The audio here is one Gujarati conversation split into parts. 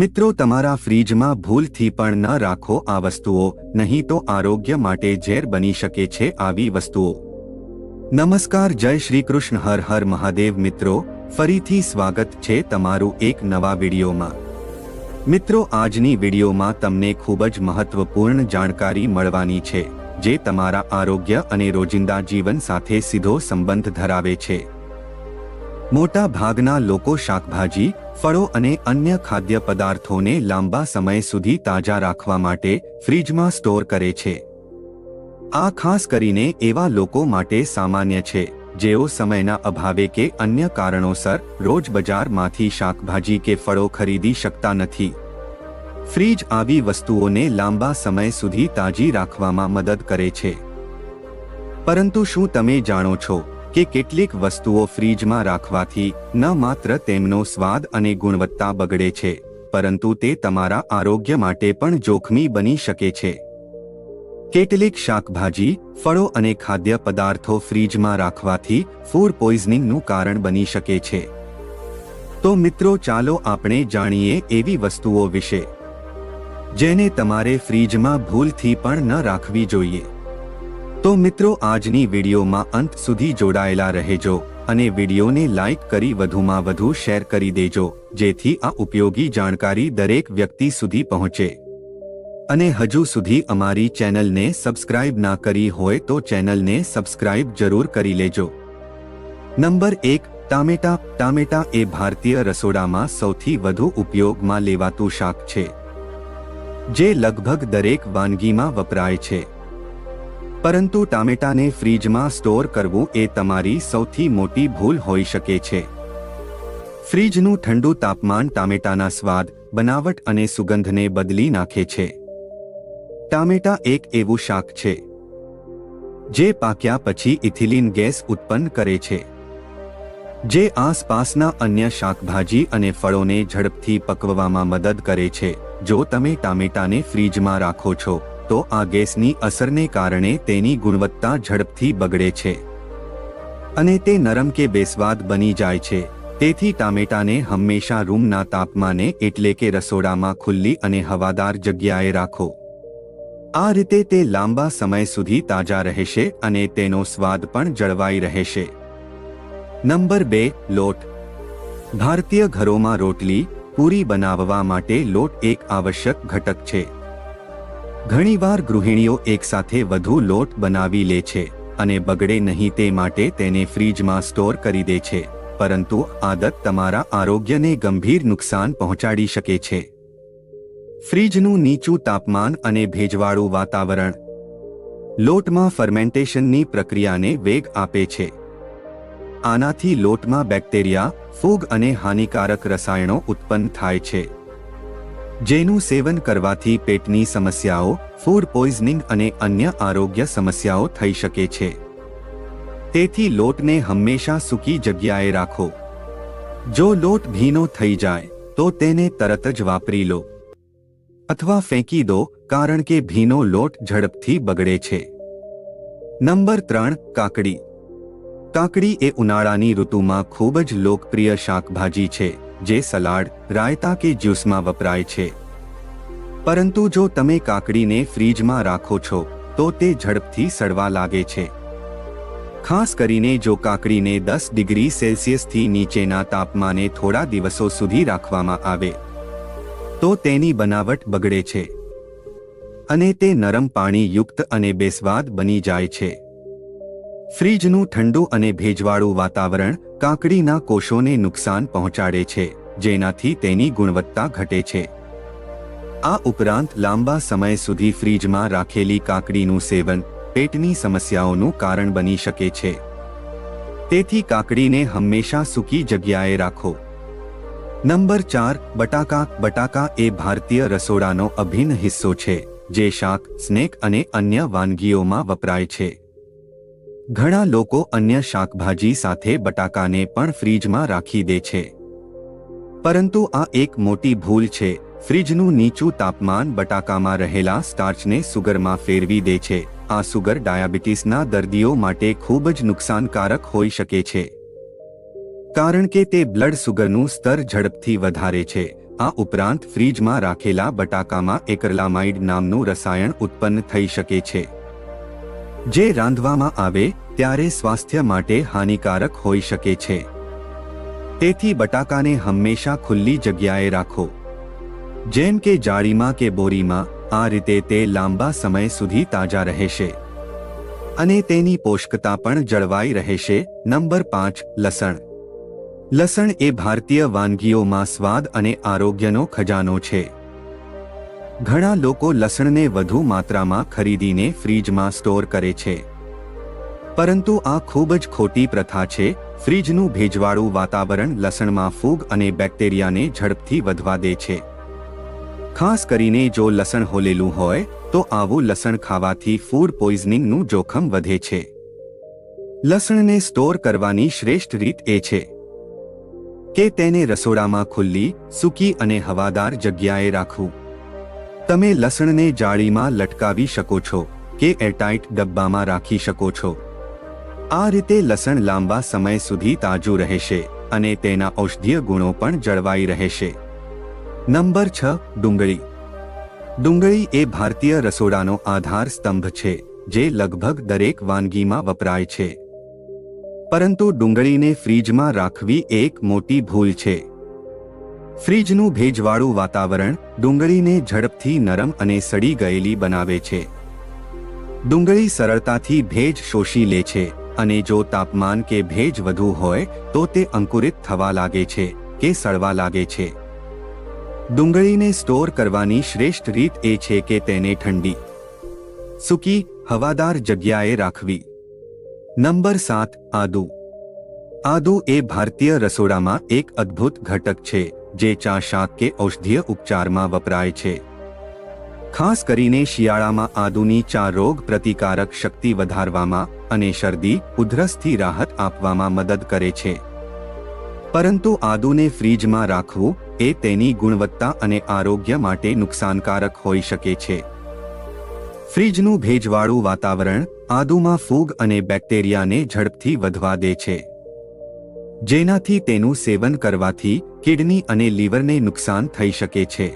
મિત્રો તમારા ફ્રીજમાં ભૂલથી પણ ન રાખો આ વસ્તુઓ, નહીં તો આરોગ્ય માટે ઝેર બની શકે છે આવી વસ્તુઓ. નમસ્કાર, જય શ્રી કૃષ્ણ, હર હર મહાદેવ મિત્રો, ફરીથી સ્વાગત છે તમારું એક નવા વિડીયોમાં. મિત્રો, આજની વિડીયોમાં તમને ખૂબ જ મહત્વપૂર્ણ જાણકારી મળવાની છે, જે તમારા આરોગ્ય અને રોજિંદા જીવન સાથે સીધો સંબંધ ધરાવે છે. મોટા ભાગના લોકો શાકભાજી, ફળો અને અન્ય ખાદ્ય પદાર્થોને લાંબા સમય સુધી તાજા રાખવા માટે ફ્રીજમાં સ્ટોર કરે છે. આ ખાસ કરીને એવા લોકો માટે સામાન્ય છે, જેઓ સમયના અભાવે કે અન્ય કારણોસર રોજ બજારમાંથી શાકભાજી કે ફળો ખરીદી શકતા નથી. ફ્રીજ આવી વસ્તુઓને લાંબા સમય સુધી તાજી રાખવામાં મદદ કરે છે. પરંતુ શું તમે જાણો છો કે કેટલીક વસ્તુઓ ફ્રીજમાં રાખવાથી ન માત્ર તેમનો સ્વાદ અને ગુણવત્તા બગડે છે, પરંતુ તે તમારા આરોગ્ય માટે પણ જોખમી બની શકે છે. કેટલીક શાકભાજી, ફળો અને ખાદ્ય પદાર્થો ફ્રીજમાં રાખવાથી ફૂડ પોઈઝનિંગનું કારણ બની શકે છે. તો મિત્રો, ચાલો આપણે જાણીએ એવી વસ્તુઓ વિશે. જેને તમારે ફ્રીજમાં ભૂલથી પણ ન રાખવી જોઈએ. તો મિત્રો, આજની વિડીયોમાં અંત સુધી જોડાયેલા રહેજો અને વિડીયોને લાઇક કરી વધુમાં વધુ શેર કરી દેજો, જેથી આ ઉપયોગી જાણકારી દરેક વ્યક્તિ સુધી પહોંચે. અને હજુ સુધી અમારી ચેનલને સબસ્ક્રાઇબ ના કરી હોય તો ચેનલને સબસ્ક્રાઇબ જરૂર કરી લેજો. નંબર એક, ટામેટા. ટામેટા એ ભારતીય રસોડામાં સૌથી વધુ ઉપયોગમાં લેવાતું શાક છે, જે લગભગ દરેક વાનગીમાં વપરાય છે. પરંતુ ટામેટાને ફ્રીજમાં સ્ટોર કરવું એ તમારી સૌથી મોટી ભૂલ હોઈ શકે છે. ફ્રીજનું ઠંડુ તાપમાન ટામેટાના સ્વાદ, બનાવટ અને સુગંધને બદલી નાખે છે. ટામેટા એક એવું શાક છે, જે પાક્યા પછી ઇથિલિન ગેસ ઉત્પન્ન કરે છે. જે આસપાસના અન્ય શાકભાજી અને ફળોને ઝડપથી પકવવામાં મદદ કરે છે. જો તમે ટામેટાને ફ્રીજમાં રાખો છો તો આ ગેસની અસરને કારણે તેની ગુણવત્તા ઝડપથી બગડે છે. અને તે નરમ કે બેસ્વાદ બની જાય છે. તેથી ટામેટાને હંમેશા રૂમના તાપમાને એટલે કે રસોડામાં ખુલ્લી અને હવાદાર જગ્યાએ રાખો. આ રીતે તે લાંબા સમય સુધી તાજા રહેશે અને તેનો સ્વાદ પણ જળવાઈ રહેશે. નંબર બે, લોટ. ભારતીય ઘરોમાં રોટલી, પૂરી બનાવવા માટે લોટ એક આવશ્યક ઘટક છે. ઘણીવાર ગૃહિણીઓ એકસાથે વધુ લોટ બનાવી લે છે અને બગડે નહીં તે માટે તેને ફ્રીજમાં સ્ટોર કરી દે છે, પરંતુ આદત તમારા આરોગ્યને ગંભીર નુકસાન પહોંચાડી શકે છે. ફ્રીજનું નીચું તાપમાન અને ભેજવાળું વાતાવરણ લોટમાં ફર્મેન્ટેશનની પ્રક્રિયાને વેગ આપે છે. આનાથી લોટમાં બેક્ટેરિયા, ફૂગ અને હાનિકારક રસાયણો ઉત્પન્ન થાય છે. જેનું સેવન કરવાથી પેટની સમસ્યાઓ ફૂડ પોઈઝનિંગ અને અન્ય આરોગ્ય સમસ્યાઓ થઈ શકે છે. તેથી લોટને હંમેશા સૂકી જગ્યાએ રાખો. જો લોટ ભીનો થઈ જાય, તો તેને તરત જ વાપરી લો. અથવા ફેંકી દો, કારણ કે ભીનો લોટ ઝડપથી બગડે છે. નંબર ત્રણ, કાકડી. કાકડી એ ઉનાળાની ઋતુમાં ખૂબ જ લોકપ્રિય શાકભાજી છે, જે સલાડ, રાયતા કે જ્યુસમાં વપરાય છે. પરંતુ જો તમે કાકડીને ફ્રીજમાં રાખો છો, તો તે ઝડપથી સડવા લાગે છે. ખાસ કરીને જો કાકડીને દસ ડિગ્રી સેલ્સિયસથી નીચેના તાપમાને થોડા દિવસો સુધી રાખવામાં આવે, તો તેની બનાવટ બગડે છે. અને તે નરમ પાણીયુક્ત અને બેસ્વાદ બની જાય છે. ફ્રીજનું ઠંડુ અને ભેજવાળું વાતાવરણ કાકડીના કોષોને નુકસાન પહોંચાડે છે, જેનાથી તેની ગુણવત્તા ઘટે છે. આ ઉપરાંત લાંબા સમય સુધી ફ્રીજમાં રાખેલી કાકડીનું સેવન પેટની સમસ્યાઓનું કારણ બની શકે છે. તેથી કાકડીને હંમેશા સૂકી જગ્યાએ રાખો. નંબર ચાર, બટાકા. બટાકા એ ભારતીય રસોડાનો અભિન્ન હિસ્સો છે, જે શાક, સ્નેક અને અન્ય વાનગીઓમાં વપરાય છે. ઘણા લોકો અન્ય શાકભાજી સાથે બટાકાને પણ ફ્રીજમાં રાખી દે છે. પરંતુ આ એક મોટી ભૂલ છે. ફ્રીજનું નીચું તાપમાન બટાકામાં રહેલા સ્ટાર્ચને સુગરમાં ફેરવી દે છે. આ સુગર ડાયાબિટીસના દર્દીઓ માટે ખૂબ જ નુકસાનકારક હોઈ શકે છે. કારણ કે તે બ્લડ સુગરનું સ્તર ઝડપથી વધારે છે. આ ઉપરાંત ફ્રીજમાં રાખેલા બટાકામાં એકરલામાઇડ નામનું રસાયણ ઉત્પન્ન થઈ શકે છે. જે રાંધવામાં આવે ત્યારે સ્વાસ્થ્ય માટે હાનિકારક હોઈ શકે છે. તેથી બટાકાને હંમેશા ખુલ્લી જગ્યાએ રાખો. જેમ કે જાળીમાં કે બોરીમાં, આ રીતે તે લાંબા સમય સુધી તાજા રહેશે. અને તેની પોષકતા પણ જળવાઈ રહેશે. નંબર પાંચ, લસણ. લસણ એ ભારતીય વાનગીઓમાં સ્વાદ અને આરોગ્યનો ખજાનો છે. ઘણા લોકો લસણને વધુ માત્રામાં ખરીદીને ફ્રીજમાં સ્ટોર કરે છે. પરંતુ આ ખૂબ જ ખોટી પ્રથા છે, ફ્રીજનું ભેજવાળું વાતાવરણ લસણમાં ફૂગ અને બેક્ટેરિયાને ઝડપથી વધવા દે છે. ખાસ કરીને જો લસણ હોલેલું હોય, તો આવું લસણ ખાવાથી ફૂડ પોઈઝનિંગનું જોખમ વધે છે. લસણને સ્ટોર કરવાની શ્રેષ્ઠ રીત એ છે કે તેને રસોડામાં ખુલ્લી, સૂકી અને હવાદાર જગ્યાએ રાખવું. તમે લસણને જાળીમાં લટકાવી શકો છો કે એરટાઇટ ડબ્બામાં રાખી શકો છો. આ રીતે લસણ લાંબા સમય સુધી તાજું રહેશે અને તેના ઔષધીય ગુણો પણ જળવાઈ રહેશે. નંબર છ, ડુંગળી. ડુંગળી એ ભારતીય રસોડાનો આધાર સ્તંભ છે, જે લગભગ દરેક વાનગીમાં વપરાય છે. પરંતુ ડુંગળીને ફ્રીજમાં રાખવી એક મોટી ભૂલ છે. ફ્રીજનું ભેજવાળું વાતાવરણ ડુંગળીને ઝડપથી નરમ અને સડી ગયેલી બનાવે છે. ડુંગળી સરળતાથી ભેજ શોષી લે છે અને જો તાપમાન કે ભેજ વધુ હોય તો તે અંકુરિત થવા લાગે છે કે સડવા લાગે છે. ડુંગળીને સ્ટોર કરવાની શ્રેષ્ઠ રીત એ છે કે તેને ઠંડી, સૂકી, હવાદાર જગ્યાએ રાખવી. નંબર સાત, આદુ. આદુ એ ભારતીય રસોડામાં એક અદ્ભુત ઘટક છે. જે ચા શાક કે ઔષધીય ઉપચારમાં વપરાય છે. ખાસ કરીને શિયાળામાં આદુની ચા રોગ પ્રતિકારક શક્તિ વધારવામાં અને શરદી, ઉધરસથી રાહત આપવામાં મદદ કરે છે. પરંતુ આદુને ફ્રીજમાં રાખવું એ તેની ગુણવત્તા અને આરોગ્ય માટે નુકસાનકારક હોઈ શકે છે. ફ્રીજનું ભેજવાળું વાતાવરણ આદુમાં ફૂગ અને બેક્ટેરિયાને ઝડપથી વધવા દે છે. જેનાથી તેનું સેવન કરવાથી કિડની અને લીવરને નુકસાન થઈ શકે છે.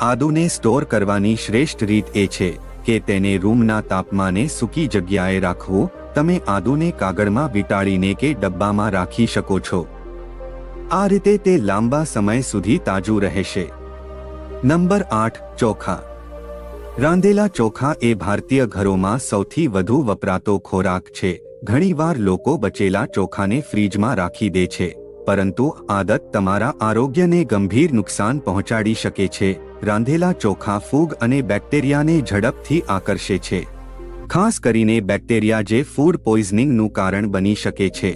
આદુને સ્ટોર કરવાની શ્રેષ્ઠ રીત એ છે કે તેને રૂમના તાપમાને સૂકી જગ્યાએ રાખવું. તમે આદુને કાગળમાં વીંટાળીને કે ડબ્બામાં રાખી શકો છો. આ રીતે તે લાંબા સમય સુધી તાજું રહેશે. નંબર આઠ, ચોખા. રાંધેલા ચોખા એ ભારતીય ઘરોમાં સૌથી વધુ વપરાતો ખોરાક છે. ઘણીવાર લોકો બચેલા ચોખાને ફ્રીજમાં રાખી દે છે, પરંતુ આદત તમારા આરોગ્યને ગંભીર નુકસાન પહોંચાડી શકે છે. રાંધેલા ચોખા ફૂગ અને બેક્ટેરિયાને ઝડપથી આકર્ષે છે. ખાસ કરીને બેક્ટેરિયા જે ફૂડ પોઈઝનિંગનું કારણ બની શકે છે.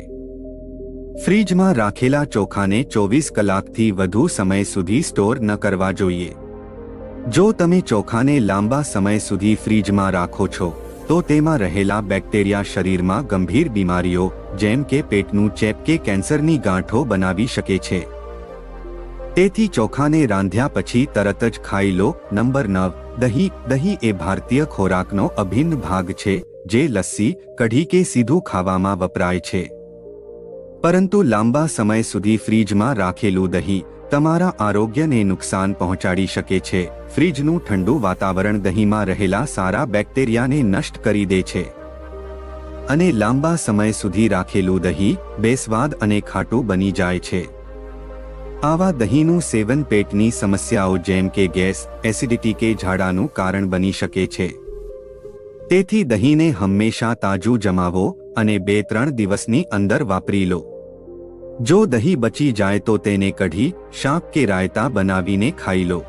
ફ્રીજમાં રાખેલા ચોખાને ચોવીસ કલાકથી વધુ સમય સુધી સ્ટોર ન કરવા જોઈએ. જો તમે ચોખાને લાંબા સમય સુધી ફ્રીજમાં રાખો છો તો તેમાં રહેલા બેક્ટેરિયા શરીરમાં ગંભીર બીમારીઓ, જેમ કે પેટનું ચેપ કે કેન્સરની ગાંઠો બનાવી શકે છે. તેથી ચોખાને રાંધ્યા પછી તરત જ ખાઈ લો. નંબર નવ, દહીં. દહીં એ ભારતીય ખોરાકનો અભિન્ન ભાગ છે, જે લસ્સી, કઢી કે સીધું ખાવામાં વપરાય છે. પરંતુ લાંબા સમય સુધી ફ્રીજમાં રાખેલું દહીં તમારા આરોગ્યને નુકસાન પહોંચાડી શકે છે. ફ્રીજનું ઠંડુ વાતાવરણ દહીંમાં રહેલા સારા બેક્ટેરિયાને નષ્ટ કરી દે છે. અને લાંબા સમય સુધી રાખેલું દહીં બેસ્વાદ અને ખાટું બની જાય છે. આવા દહીંનું સેવન પેટની સમસ્યાઓ જેમ કે ગેસ, એસિડિટી કે ઝાડાનું કારણ બની શકે છે. તેથી દહીંને હંમેશા તાજું જમાવો અને બે ત્રણ દિવસની અંદર વાપરી લો. જો દહીં બચી જાય તો તેને કઢી, શાક કે રાયતા બનાવીને ખાઈ લો.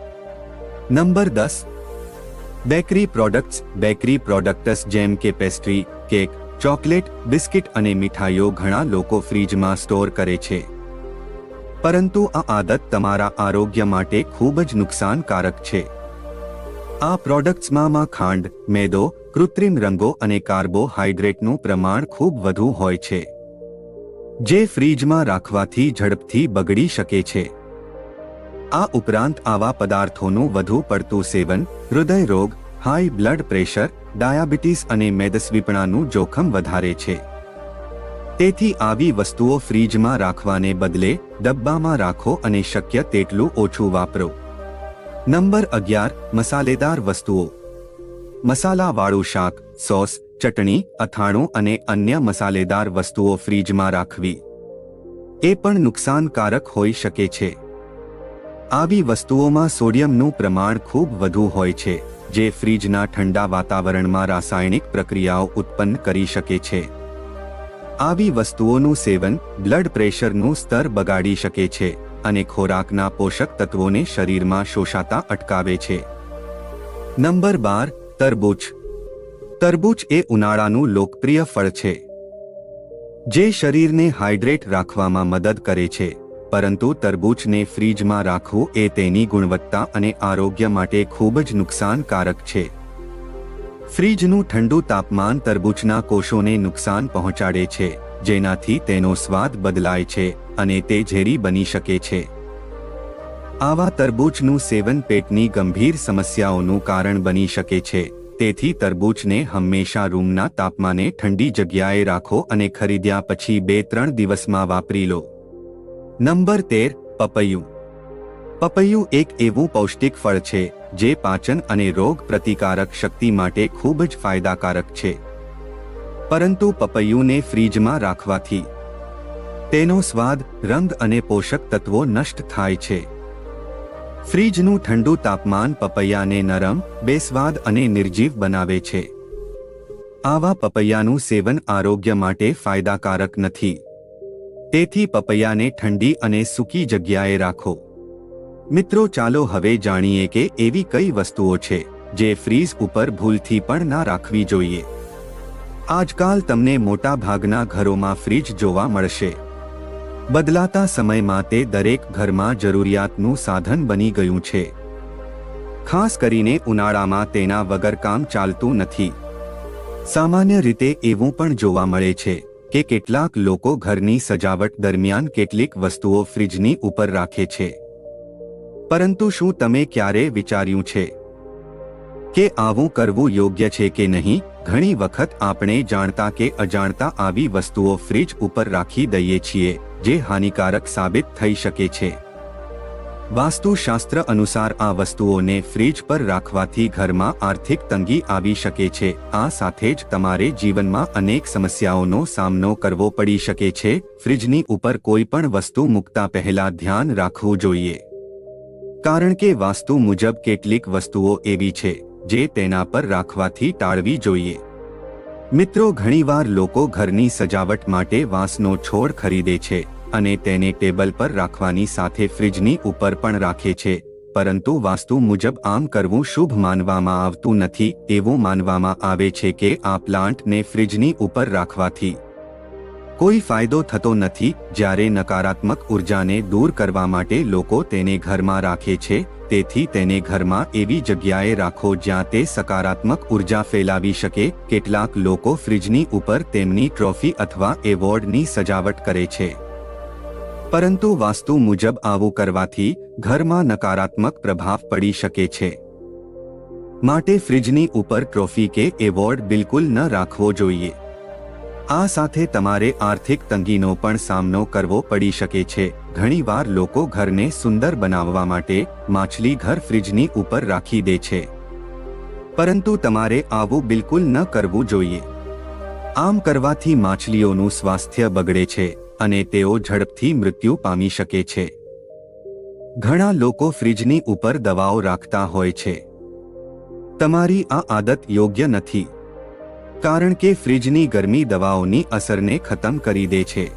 નંબર દસ. બેકરી પ્રોડક્ટ્સ બેકરી પ્રોડક્ટ્સ જેમ કે પેસ્ટ્રી, કેક, ચોકલેટ, બિસ્કિટ અને મીઠાઈઓ ઘણા લોકો ફ્રીજમાં સ્ટોર કરે છે. પરંતુ આ આદત તમારા આરોગ્ય માટે ખૂબ જ નુકસાનકારક છે. આ પ્રોડક્ટ્સમાં ખાંડ, મેદો, કૃત્રિમ રંગો અને કાર્બોહાઈડ્રેટનું પ્રમાણ ખૂબ વધુ હોય છે, જે ફ્રીજમાં રાખવાથી ઝડપથી બગડી શકે છે. આ ઉપરાંત આવા પદાર્થોનું વધુ પડતું સેવન, હૃદય રોગ, હાઈ બ્લડ પ્રેશર, ડાયાબિટીસ અને મેદસ્વીપણાનું જોખમ વધારે છે. તેથી આવી વસ્તુઓ ફ્રીજમાં રાખવાને બદલે, ડબ્બામાં રાખો અને શક્ય તેટલું ઓછું વાપરો. નંબર અગિયાર, મસાલેદાર વસ્તુઓ. મસાલાવાળું શાક, સોસ, ચટણી, અથાણું અને અન્ય મસાલેદાર વસ્તુઓ ફ્રીજમાં રાખવી. એ પણ નુકસાનકારક હોઈ શકે છે. આવી વસ્તુઓમાં સોડિયમનું પ્રમાણ ખૂબ વધુ હોય છે, જે ફ્રીજના ઠંડા વાતાવરણમાં રાસાયણિક પ્રક્રિયાઓ ઉત્પન્ન કરી શકે છે. આવી વસ્તુઓનું સેવન બ્લડ પ્રેશરનું સ્તર બગાડી શકે છે. અને ખોરાકના પોષક તત્વોને શરીરમાં શોષાતા અટકાવે છે. નંબર બાર, તરબૂચ. તરબૂચ એ ઉનાળાનું લોકપ્રિય ફળ છે. જે શરીરને હાઇડ્રેટ રાખવામાં મદદ કરે છે, પરંતુ તરબૂચને ફ્રીજમાં રાખવું એ તેની ગુણવત્તા અને આરોગ્ય માટે ખૂબ જ નુકસાનકારક છે. ફ્રીજનું ઠંડુ તાપમાન તરબૂચના કોષોને નુકસાન પહોંચાડે છે, જેનાથી તેનો સ્વાદ બદલાય છે. અને તે ઝેરી બની શકે છે. આવા તરબૂચનું સેવન પેટની ગંભીર સમસ્યાઓનું કારણ બની શકે છે. તેથી તરબૂચને હંમેશા રૂમના તાપમાને ઠંડી જગ્યાએ રાખો અને ખરીદ્યા પછી બે ત્રણ દિવસમાં વાપરી લો. નંબર તેર, પપૈયું. પપૈયું એક એવું પૌષ્ટિક ફળ છે, જે પાચન અને રોગ પ્રતિકારક શક્તિ માટે ખૂબ જ ફાયદાકારક છે. પરંતુ પપૈયુંને ફ્રીજમાં રાખવાથી તેનો સ્વાદ, રંગ અને પોષક તત્વો નષ્ટ થાય છે. ફ્રીજનું ઠંડુ તાપમાન પપૈયાને નરમ, બેસ્વાદ અને નિર્જીવ બનાવે છે. આવા પપૈયાનું સેવન આરોગ્ય માટે ફાયદાકારક નથી. તેથી પપૈયાને ઠંડી અને સૂકી જગ્યાએ રાખો. મિત્રો, ચાલો હવે જાણીએ કે એવી કઈ વસ્તુઓ છે, જે ફ્રીઝ ઉપર ભૂલથી પણ ના રાખવી જોઈએ. આજકાલ તમને મોટા ભાગના ઘરોમાં ફ્રીજ જોવા મળશે. બદલાતા સમયમાં તે દરેક ઘરમાં જરૂરિયાતનું સાધન બની ગયું છે. ખાસ કરીને ઉનાળામાં તેના વગર કામ ચાલતું નથી. સામાન્ય રીતે એવું પણ જોવા મળે છે કે કેટલાક લોકો ઘરની સજાવટ દરમિયાન કેટલીક વસ્તુઓ ફ્રિજની ઉપર રાખે છે. પરંતુ શું તમે ક્યારે વિચાર્યું છે કે આવું કરવું યોગ્ય છે કે નહીં, ઘણી વખત આપણે જાણતા કે અજાણતા આવી વસ્તુઓ ફ્રિજ ઉપર રાખી દઈએ છીએ, જે હાનિકારક સાબિત થઈ શકે છે. વાસ્તુશાસ્ત્ર અનુસાર આ વસ્તુઓને ફ્રીજ પર રાખવાથી ઘરમાં આર્થિક તંગી આવી શકે છે. આ સાથે જ તમારે જીવનમાં અનેક સમસ્યાઓનો સામનો કરવો પડી શકે છે. ફ્રીજની ઉપર કોઈ પણ વસ્તુ મૂકતા પહેલા ધ્યાન રાખવું જોઈએ. કારણ કે વાસ્તુ મુજબ કેટલીક વસ્તુઓ એવી છે જે તેના પર રાખવાથી ટાળવી જોઈએ. મિત્રો, ઘણીવાર લોકો ઘરની સજાવટ માટે વાંસનો છોડ ખરીદે છે અને તેને ટેબલ પર રાખવાની સાથે ફ્રિજની ઉપર પણ રાખે છે, પરંતુ વાસ્તુ મુજબ આમ કરવું શુભ માનવામાં આવતું નથી, એવું માનવામાં આવે છે કે આ પ્લાન્ટને ફ્રિજની ઉપર રાખવાથી કોઈ ફાયદો થતો નથી, જ્યારે નકારાત્મક ઉર્જાને દૂર કરવા માટે લોકો તેને ઘરમાં રાખે છે, તેથી તેને ઘરમાં એવી જગ્યાએ રાખો જ્યાં તે સકારાત્મક ઊર્જા ફેલાવી શકે. કેટલાક લોકો ફ્રિજની ઉપર તેમની ટ્રોફી અથવા એવોર્ડની સજાવટ કરે છે. પરંતુ વાસ્તુ મુજબ આવું કરવાથી ઘરમાં નકારાત્મક પ્રભાવ પડી શકે છે. માટે ફ્રિજની ઉપર ટ્રોફી કે એવોર્ડ બિલકુલ ન રાખવો જોઈએ. આ સાથે તમારે આર્થિક તંગીનો પણ સામનો કરવો પડી શકે છે. ઘણીવાર લોકો ઘરને સુંદર બનાવવા માટે માછલી ઘર ફ્રિજની ઉપર રાખી દે છે. પરંતુ તમારે આવું બિલકુલ ન કરવું જોઈએ. આમ કરવાથી માછલીઓનું સ્વાસ્થ્ય બગડે છે અને તેઓ ઝડપથી મૃત્યુ પામી શકે છે. ઘણા લોકો ફ્રિજની ઉપર દવાઓ રાખતા હોય છે. તમારી આ આદત યોગ્ય નથી. કારણ કે ફ્રિજની ગરમી દવાઓની અસરને ખતમ કરી દે છે.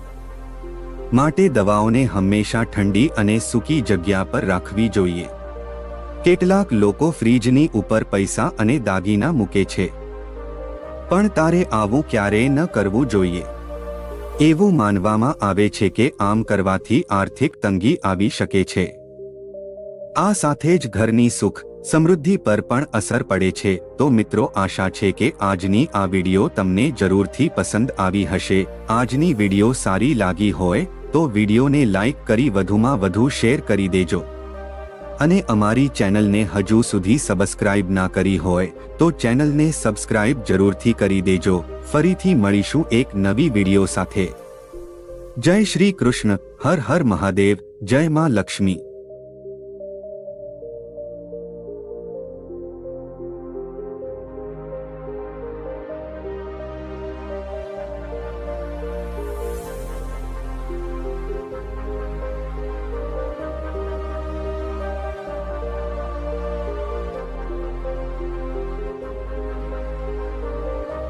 માટે દવાઓને હંમેશા ઠંડી અને સૂકી જગ્યા પર રાખવી જોઈએ. કેટલાક લોકો ફ્રીજની ઉપર પૈસા અને દાગીના મૂકે છે. પણ તારે આવું ક્યારેય ન કરવું જોઈએ. એવું માનવામાં આવે છે કે આમ કરવાથી આર્થિક તંગી આવી શકે છે. આ સાથે જ ઘરની સુખ સમૃદ્ધિ પર પણ અસર પડે છે. તો મિત્રો, આશા છે કે આજની આ વીડિયો તમને જરૂરથી પસંદ આવી હશે. આજની વીડિયો સારી લાગી હોય, તો વિડિયોને લાઇક કરી વધુમાં વધુ શેર કરી દેજો. અને અમારી ચેનલને હજુ સુધી સબસ્ક્રાઇબ ના કરી હોય, તો ચેનલને સબસ્ક્રાઇબ જરૂરથી કરી દેજો. ફરીથી મળીશું એક નવી વીડિયો સાથે. જય શ્રી કૃષ્ણ. હર હર મહાદેવ. જય માં લક્ષ્મી.